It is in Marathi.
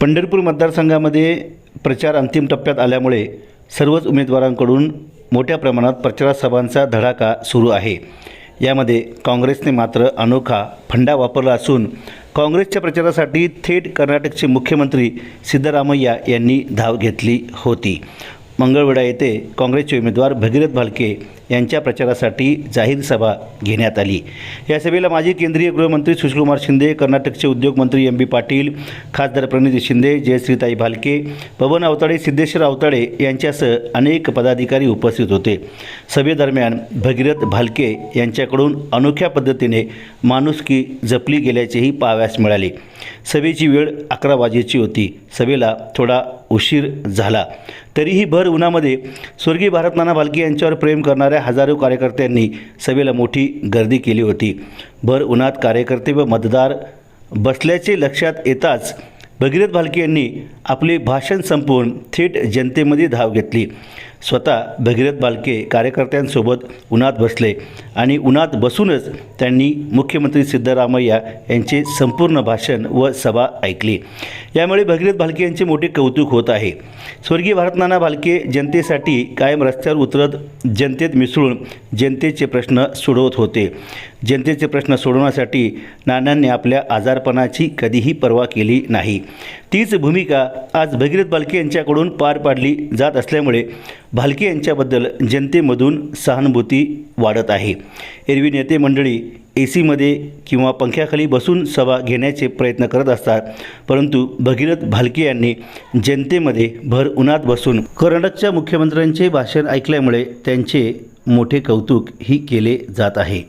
पंढरपूर मतदारसंघामध्ये प्रचार अंतिम टप्प्यात आल्यामुळे सर्वच उमेदवारांकडून मोठ्या प्रमाणात प्रचारसभांचा धडाका सुरू आहे. यामध्ये काँग्रेसने मात्र अनोखा फंडा वापरला असून काँग्रेसच्या प्रचारासाठी थेट कर्नाटकचे मुख्यमंत्री सिद्धरामय्या यांनी धाव घेतली होती. मंगळवेढा येथे काँग्रेसचे उमेदवार भगीरथ भालके यांच्या प्रचारासाठी जाहीर सभा घेण्यात आली. या सभेला माजी केंद्रीय गृहमंत्री सुशीलकुमार शिंदे कर्नाटकचे उद्योगमंत्री एम बी पाटील खासदार प्रणिती शिंदे जयश्रीताई भालके पवन अवताडे सिद्धेश्वर अवताडे यांच्यासह अनेक पदाधिकारी उपस्थित होते. सभेदरम्यान भगीरथ भालके यांच्याकडून अनोख्या पद्धतीने माणुसकी जपली गेल्याचेही पाहाव्यास मिळाले. सभेची वेळ अकरा वाजेची होती. सभेला थोडा उशीर झाला. तरीही भर उन्हामध्ये स्वर्गीय भारतनाना भालके यांच्यावर प्रेम करणाऱ्या हजारो कार्यकर्त्यांनी सभेला मोठी गर्दी केली होती. भर उन्हात कार्यकर्ते व मतदार बसल्याचे लक्षात येताच भगीरथ भालके यांनी आपले भाषण संपवून थेट जनतेमध्ये धाव घेतली. स्वतः भगीरथ भालके कार्यकर्त्यांसोबत उन्हात बसले आणि उन्हात बसूनच त्यांनी मुख्यमंत्री सिद्धरामय्या यांचे संपूर्ण भाषण व सभा ऐकली. यामुळे भगीरथ भालके यांचे मोठे कौतुक होत आहे. स्वर्गीय भारतनाना भालके जनतेसाठी कायम रस्त्यावर उतरत जनतेत मिसळून जनतेचे प्रश्न सोडवत होते. जनतेचे प्रश्न सोडवण्यासाठी नानांनी आपल्या आजारपणाची कधीही पर्वा केली नाही. तीच भूमिका आज भगीरथ भालके यांच्याकडून पार पाडली जात असल्यामुळे भालके यांच्याबद्दल जनतेमधून सहानुभूती वाढत आहे. एरवी नेते मंडळी ए सीमध्ये किंवा पंख्याखाली बसून सभा घेण्याचे प्रयत्न करत असतात परंतु भगीरथ भालके यांनी जनतेमध्ये भर उन्हात बसून कर्नाटकच्या मुख्यमंत्र्यांचे भाषण ऐकल्यामुळे त्यांचे मोठे कौतुक ही केले जात आहे.